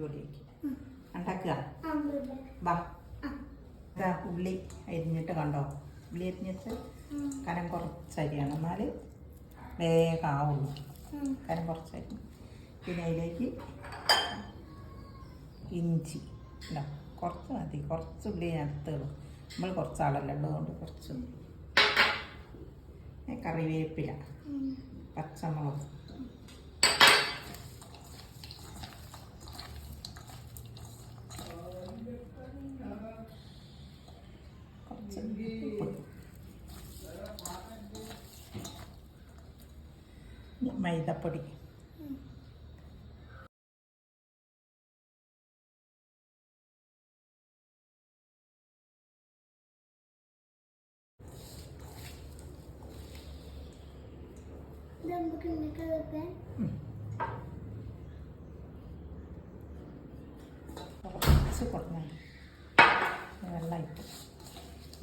അടിപൊളിയാക്കി. ഉണ്ടാക്കുക? വാ. ഉള്ളി അരിഞ്ഞിട്ട് കണ്ടോ? ഉള്ളി അരിഞ്ഞിട്ട് കനം കുറച്ചരിയാണ് എന്നാൽ വേഗം ആവുള്ളൂ. കനം കുറച്ചരി പിന്നെ അതിലേക്ക് ഇഞ്ചി. ഉണ്ടോ കുറച്ച് മതി. കുറച്ച് ഉള്ളി എടുത്തുള്ളൂ നമ്മൾ കുറച്ച് ആളല്ലേ ഉള്ളതുകൊണ്ട് കുറച്ച് കറിവേപ്പില. പച്ചമുളക്. മൈദപ്പൊടി. കുറച്ച് വെള്ളമായിട്ട്.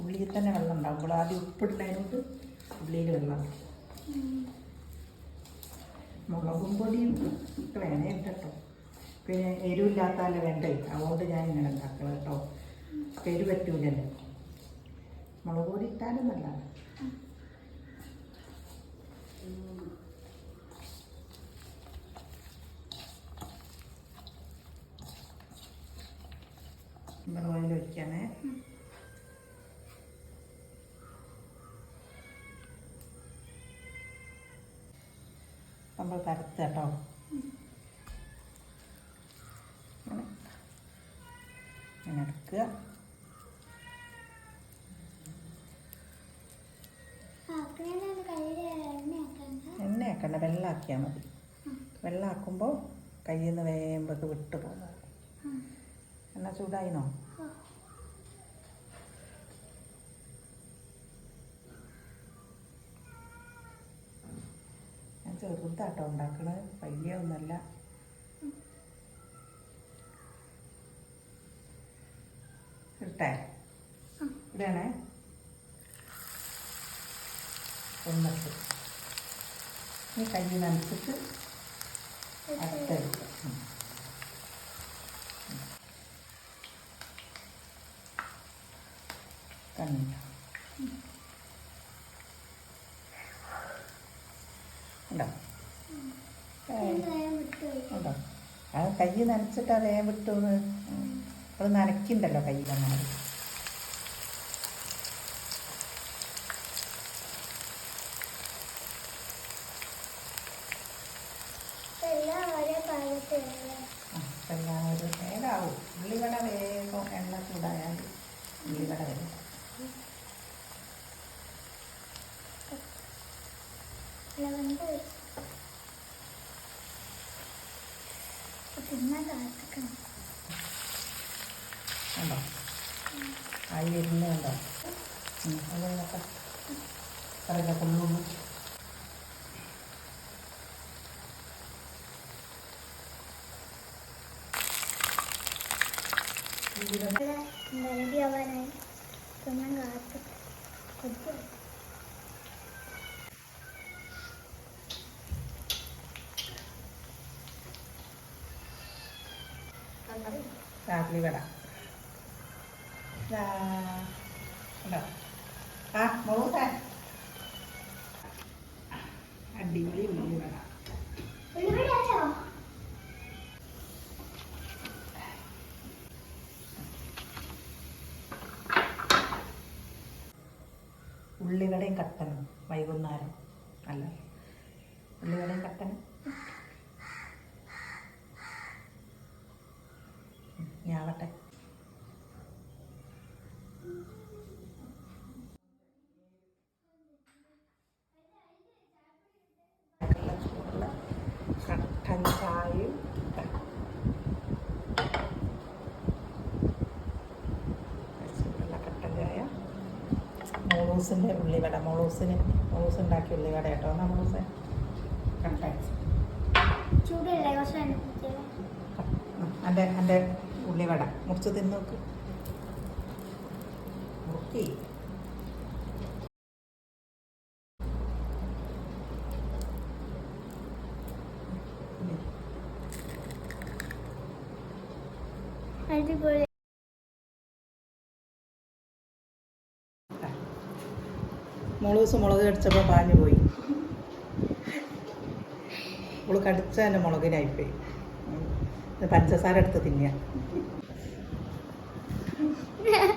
ഉള്ളിയിൽ തന്നെ വെള്ളം ഉണ്ടാവും. ആദ്യം ഉപ്പിടുന്നതിനോട് ഉള്ളിയിൽ വെള്ളം. മുളകും പൊടിയും വേണേ പിന്നെ എരിവില്ലാത്താലേ വേണ്ടേ? അതുകൊണ്ട് ഞാൻ ഇങ്ങനെ ഉണ്ടാക്കണം കേട്ടോ എരി പറ്റൂലല്ലോ. മുളക് പൊടി ഇട്ടാലും നല്ലതാണ്. നമ്മൾ ഓയിൽ നമ്മൾ പരത്തുക കേട്ടോ. അങ്ങനെ. എടുക്കുക. എണ്ണയാക്കണ്ട വെള്ളമാക്കിയാൽ മതി. വെള്ളമാക്കുമ്പോൾ കയ്യിൽ നിന്ന് വേമ്പൊക്കെ വിട്ടു പോകുന്നത് എണ്ണ ചൂടായിനോ? ചെറുതാട്ടോ ഉണ്ടാക്കണത് വലിയ ഒന്നല്ല. ഇട്ടേ. ഇടണേ ഒന്നിട്ട് ഈ കയ്യിൽ നനച്ചിട്ട് ഉണ്ടോ? ഉണ്ടോ? അത് കൈ നനച്ചിട്ട് വേഗം വിട്ടു അത് നനയ്ക്കുണ്ടല്ലോ കൈ വന്നാൽ എല്ലാം ഒരേ പാകത്തിലല്ലേ എല്ലാം ഒരു വേഗമാവും ഉള്ളിവട വേഗം എണ്ണ ചൂടായാൽ ഉള്ളിവട വരും ലവണ്ട് തിന്നാൻ കാത്തിക്കണം ഉണ്ടോ ആയി വരുന്നുണ്ടോ അത് നോക്കാം ഉള്ളിവട റെഡി ആവാനായി തിന്നാൻ കാത്തു. കൊച്ചു രാത്രി വട ആ അടിപൊളി ഉള്ളി വട. ഉള്ളിവടയും കട്ടനും വൈകുന്നേരം അല്ല? ഉള്ളിവടയും കട്ടനും? ഞാവട്ടെ കട്ടൻ ചായയും കട്ടൻ ചായ. മോളൂസിന്റെ ഉള്ളിവട മോളൂസിന് മോളൂസ് ഉണ്ടാക്കിയ ഉള്ളിവട കേട്ടോ മോളൂസ്? കട്ടൻ. ചൂടല്ലേ? എന്റെ എന്റെ ഉള്ളിവട. മുറിച്ച് തിന്ന് നോക്ക്. മുറുക്കി അടിപൊളി. മുളക് ദിവസം മുളക് കടിച്ചപ്പോൾ പാഞ്ഞു പോയി. മുളക് കടിച്ച മുളകിനായിപ്പോയി. പഞ്ചസാര എടുത്ത് തിന്നുക.